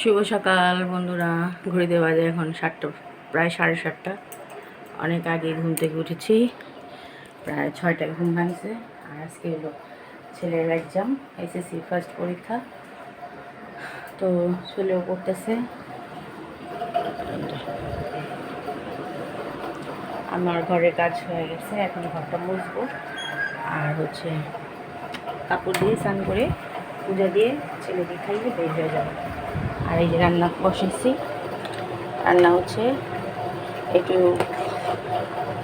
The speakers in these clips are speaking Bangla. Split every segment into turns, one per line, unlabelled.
শুভ সকাল, বন্ধুরা। ঘুরিতে বাজে এখন সাতটা, প্রায় সাড়ে সাতটা। অনেক আগে ঘুম থেকে উঠেছি, প্রায় ছয়টায় ঘুম ভাঙছে। আর আজকে হলো ছেলের এক্সাম এসএসসি ফার্স্ট পরীক্ষা। তো ছেলেও পড়তেছে। আমার ঘরের কাজ হয়ে গেছে, এখন ঘরটা মুছবো। আর হচ্ছে কাপড় দিয়ে স্নান করে, পূজা দিয়ে ছেলেকে খাইয়ে বের হয়ে যাব। আর এই যে রান্না বসেছি। রান্না হচ্ছে একটু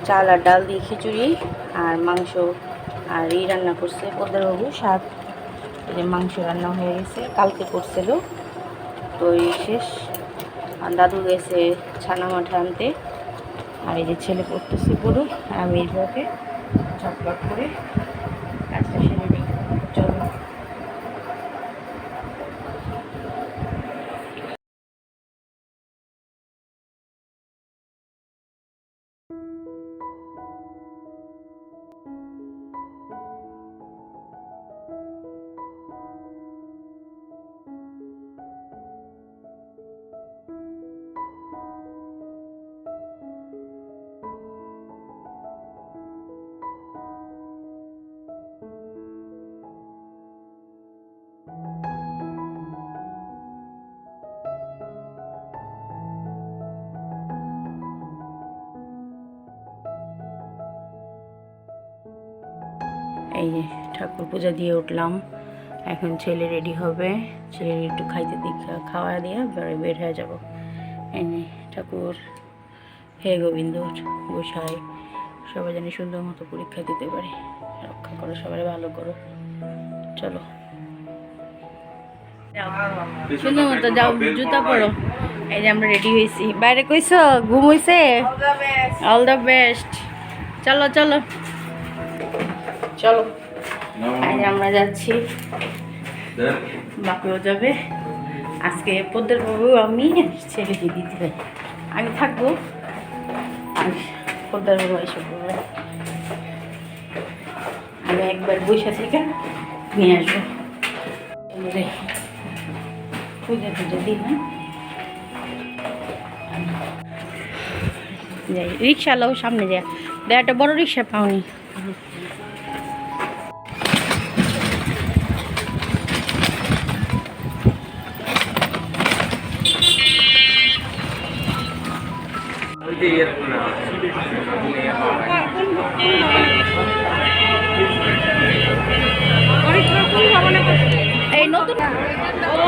চাল আর ডাল দিয়ে খিচুড়ি আর মাংস। আর এই রান্না করছে পদ্মারবাবু শাক এই যে মাংস রান্না হয়ে গেছে, কালকে করছিল। তো এই শেষ। আর দাদু গেছে ছানা মাঠে আনতে। আর এই যে ছেলে পড়তেছে পুরো আমি এইভাবে ঝটপট করে এই যে ঠাকুর পূজা দিয়ে উঠলাম। এখন ছেলে রেডি হবে। ছেলে একটু খাইতে দিক খাওয়া দিয়ে বের বের হয়ে যাব। এই যে ঠাকুর হে গোবিন্দ গোসাই সবাই জানি সুন্দর মতো পরীক্ষা দিতে পারে। রক্ষা করো সবাই ভালো করো। চলো। সুন্দর মতো যাও জুতা পরো। এই যে আমরা রেডি হয়েছি। বাইরে কইছো? ঘুম হইছে? অল দ্য বেস্ট চলো চলো। চলো। আজ আমরা যাচ্ছি। বাপেও যাবে। আজকে পদ্মের বাবু আমি ছেলেকে দিতে হবে আমি থাকব। আর পদ্মার বাবু এসব করবে আমি একবার বৈশা থেকে নিয়ে আসব। পুজো টুজো দিই না যাই রিক্সা লোক সামনে যায়। দেখ একটা বড় রিক্সা পাওনি।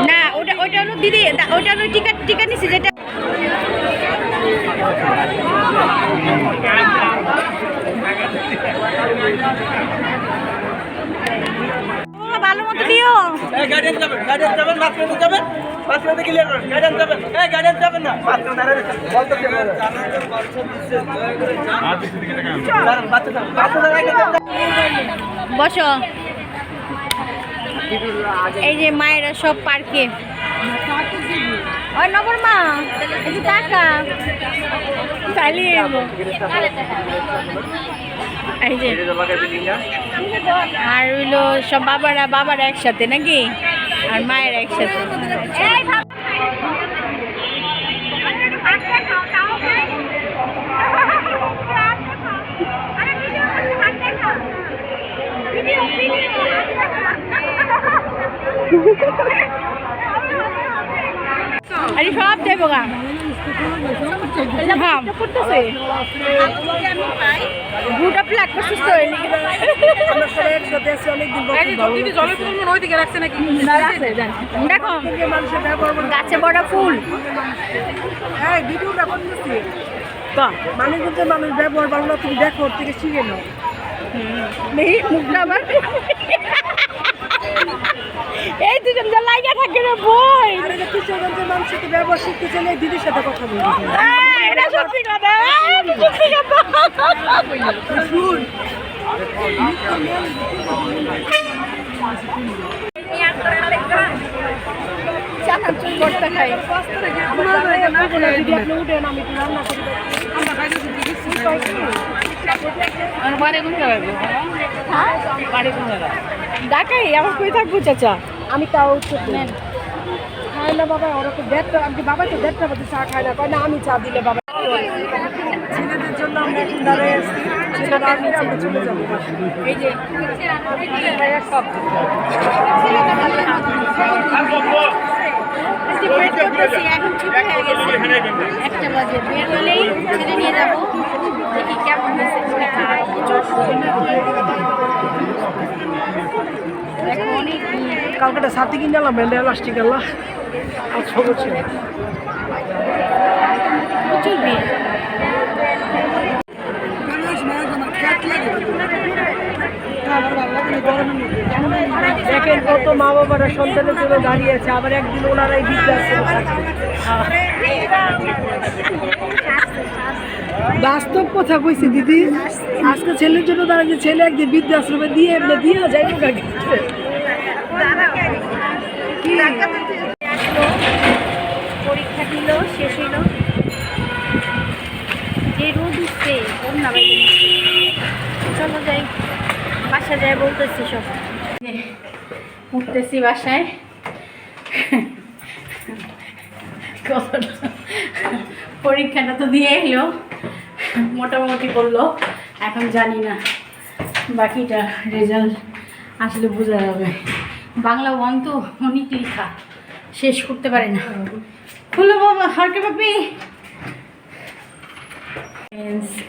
না ওটা ওটা হলো দিদি ওটা হলো টিকা টিকা নিছি যেটা ও, ভালো মতো দিও।
এই গার্ডিয়ান যাবেন গার্ডিয়ান যাবেন মাঝখানে যাবেন ক্লিয়ার করেন যাবেন। এই গার্ডিয়ান যাবেন না বলতে
বসো। এই যে মায়েরা সব পার্কে। টাকা এই যে আর হইল সব বাবারা বাবারা একসাথে নাকি? আর মায়েরা একসাথে। আরে সব দেবো গা। হ্যাঁ। করতেছে প্লাক দেখো। গাছে বড় ফুল।
মানে কিন্তু মানুষ ব্যবহার ভালো না তুমি দেখো থেকে শিখে নাও।
মুখটা আমার এই দুজন যা লাইগা থাকে রে বই।
আরে যে কিশোরগঞ্জের মানুষ সাথে ব্যবহার শিখতে চাইলে দিদির সাথে কথা বলতে
এটা সত্যি কথা। এটা সত্যি কথা।
শুন
খাই
একটু রান্না করি আমরা
কই থাকব চাচা?
আমি তাও
নেন
খায় না বাবা ওরা তো দেড়টা আমি বাবা তো দেড়টা বাজে চা খায় না কয় না আমি চা দিলে বাবা ছেলেদের জন্য আমরা এখন দাঁড়ায় আসছি ছেলেরা আসলে আমরা চলে যাব।
এই যে সব আজকে wait করতেছি, এখন ছুটি হয়ে গেছে। একটা বাজে বের হলেই ছেলে নিয়ে যাব।
কালকেটা সাথে কিনে এলাম ব্যান্ডে এলাস্টিক আল্লাহ দেখেন কত মা বাবারা সন্তানের জন্য দাঁড়িয়ে আছে, আবার একদিন ওনারাই বৃদ্ধাশ্রমে থাকবে। বাস্তব কথা কইছি দিদি। আজকে ছেলের জন্য দাঁড়িয়ে ছেলে একদিন বৃদ্ধাশ্রমে দিয়ে এমনি দিয়ে
আসলো পরীক্ষা দিল শেষ যে যাই বাসা যায় বলতেছি সব। যে, বাসায়। পরীক্ষাটা তো দিয়ে এলো। মোটামুটি করল এখন জানি না, বাকিটা রেজাল্ট আসলে বোঝা যাবে। বাংলা ওয়ান তো অনেক লেখা শেষ করতে পারে না। খুলো বাবা হরকে পাপি।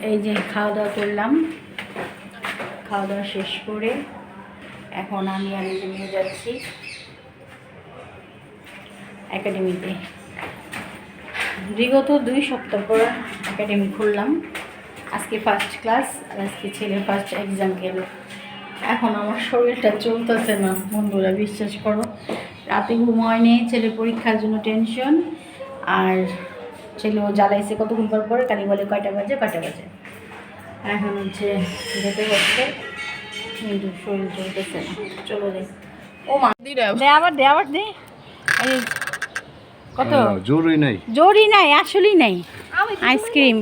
এই যে খাওয়া দাওয়া করলাম। খাওয়া দাওয়া শেষ করে এখন আমি আমি নিয়ে যাচ্ছি একাডেমিতে বিগত দুই সপ্তাহ পর একাডেমি খুললাম। আজকে ফার্স্ট ক্লাস আর আজকে ছেলের ফার্স্ট এক্সাম গেল। এখন আমার শরীরটা চলতেছে না বন্ধুরা বিশ্বাস করো। রাতে ঘুমায় নেই ছেলে পরীক্ষার জন্য টেনশন আর ছেলেও জ্বালাইছে কতক্ষণ পর পরে কালি বলে কয়টা বাজে কয়টা বাজে। এখন হচ্ছে যেতে হচ্ছে কিন্তু শরীর চলতেছে না। চলো যাই। ও মা। দে আবার দে আবার দে। কত?
জরুরি নাই।
জোরই নাই আসলেই নাই। আইসক্রিম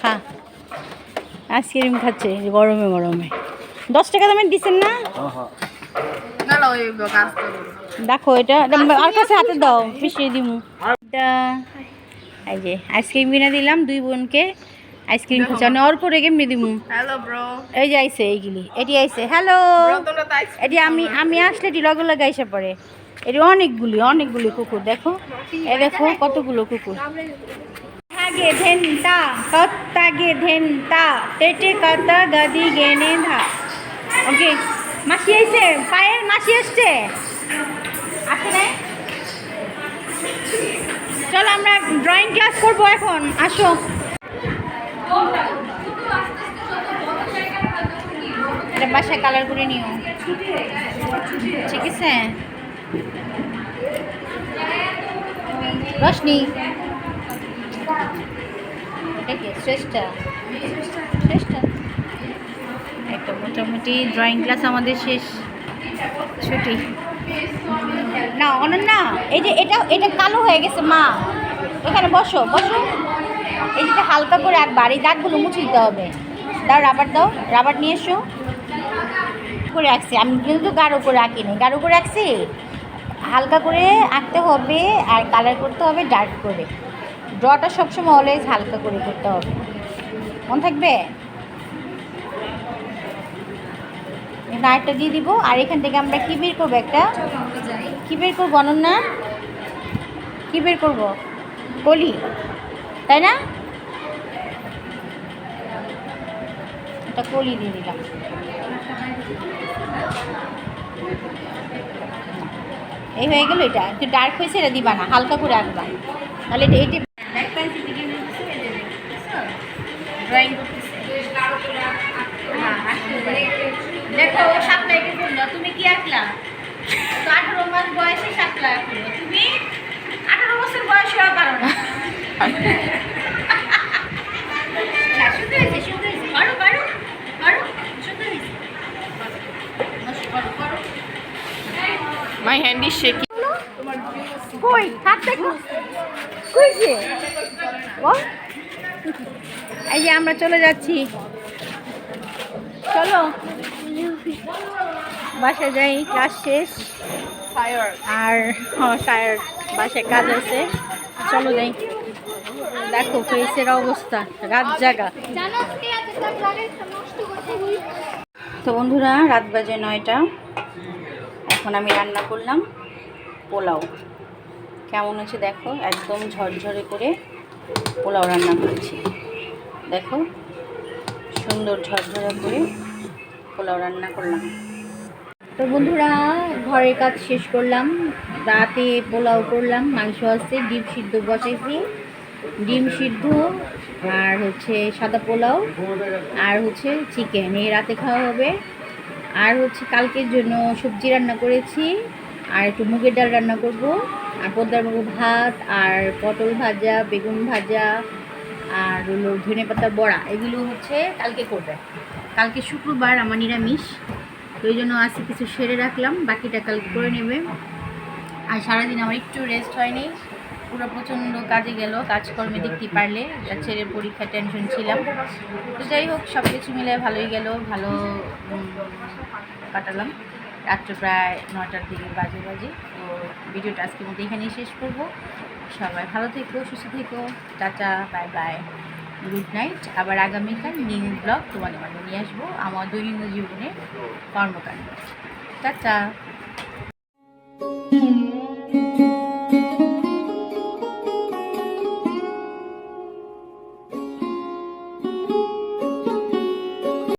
খা। আইসক্রিম খাচ্ছে গরমে গরমে দশ টাকা দামের দিচ্ছেন না? দেখো এটা এটা আর কাছে হাতে দাও পিছিয়ে দিমু। এটা এই যে আইসক্রিম কিনে দিলাম দুই বোনকে। আইসক্রিম মানে অল্প রেগে কেমনি দিমু?
Hello bro.
এই যে আইসে এইগুলি এটি আইসে হ্যালো। এটি আমি আমি আসলে এটি লগে লগে আইসে পড়ে। এটি অনেকগুলি অনেকগুলি কুকুর, দেখো। এ দেখো কতগুলো কুকুর। আগে ধেনতা কত্তাগে ধেনতা টেটে কত্তা গদি গেনে ধা। ওকে, মাসি আইছে, পায়ের মাসি আসছে। আসে নাই? চল আমরা ড্রয়িং ক্লাস করব এখন, আসো। বাসায় কালার করে নিও। ঠিক আছে? রশনি। এটা কি শ্রেষ্ঠ। শ্রেষ্ঠ। একটা মোটামুটি ড্রয়িং ক্লাস আমাদের শেষ। ছুটি। না অনন্যা এই যে এটা এটা কালো হয়ে গেছে মা। এখানে বসো বসো। এই যেটা হালকা করে একবার এই দাগগুলো মুছে দিতে হবে। দাও রাবার দাও রাবার নিয়ে এসো। করে রাখছি। আমি কিন্তু গাঢ় করে আঁকিনি গাঢ় করে রাখছি? হালকা করে আঁকতে হবে আর কালার করতে হবে ডার্ক করে। ড্রটা সবসময় অলওয়েজ হালকা করে করতে হবে। মন থাকবে? আরেকটা দিয়ে দিব। আর এখান থেকে আমরা কী বের করব একটা? কী বের করব অনন্যা? কী বের করব? কলি। তাই না? একটা কলি দিয়ে দিলাম। এই হয়ে গেল এটা। একটু ডার্ক হয়েছে এটা দিবা না হালকা করে আঁকবা। তাহলে এটা এটি ড্রয়িং দেখো ও সাতটা এঁকে তুমি কি আঁকলা? তো আঠারো মাস বয়সে সাতটা আঁকলো তুমি আঠারো বছর বয়স হওয়া পারো না, সুন্দর হয়েছে সুন্দর হয়েছে করো করো করো সুন্দর হয়েছে করো করো
মাই হ্যান্ড ইজ শেকিং
কই? হাত দেখো। কই যে? ও এই যে আমরা চলে যাচ্ছি। চলো। বাসা যাই ক্লাস শেষ। আর টায়ার বাসায় কাজ আছে। চলো যাই। দেখো ফেসের অবস্থা। রাত জাগা। তো বন্ধুরা রাত বাজে নয়টা। এখন আমি রান্না করলাম পোলাও। কেমন হচ্ছে দেখো? একদম ঝরঝরে করে পোলাও রান্না করেছি। দেখো? সুন্দর ঝরঝরে করে পোলাও রান্না করলাম। তো বন্ধুরা, ঘরের কাজ শেষ করলাম। রাতে পোলাও করলাম, মাংস আছে, ডিম সিদ্ধ বসাইছি। ডিম সিদ্ধ আর হচ্ছে সাদা পোলাও আর হচ্ছে চিকেন এই রাতে খাওয়া হবে। আর হচ্ছে কালকের জন্য সবজি রান্না করেছি, আর একটু মুগের ডাল রান্না করব, আর পদ্মার মুগু ভাত, আর পটল ভাজা, বেগুন ভাজা, আর হলো ধনে পাতার বড়া, এগুলো হচ্ছে কালকে করবে। কালকে শুক্রবার আমার নিরামিষ, তো ওই জন্য আজকে কিছু সেরে রাখলাম, বাকিটা কালকে করে নেবে। আর সারাদিন আমার একটু রেস্ট হয়নি পুরো প্রচণ্ড কাজে গেল কাজকর্মে দেখতে পারলে যা ছেলের পরীক্ষা টেনশন ছিলাম। তো যাই হোক সব কিছু মিলে ভালোই গেল ভালো কাটালাম। রাত্রে প্রায় নটার দিকে বাজে বাজে তো ভিডিওটা আজকের মধ্যে এখানেই শেষ করব। সবাই ভালো থেকো সুস্থ থেকো tata bye bye good night আবার আগামীকাল নিউ ব্লগ তোমাদের মাঝে নিয়ে আসব আমার দৈনন্দিন জীবনের কর্মকাণ্ড। টাটা।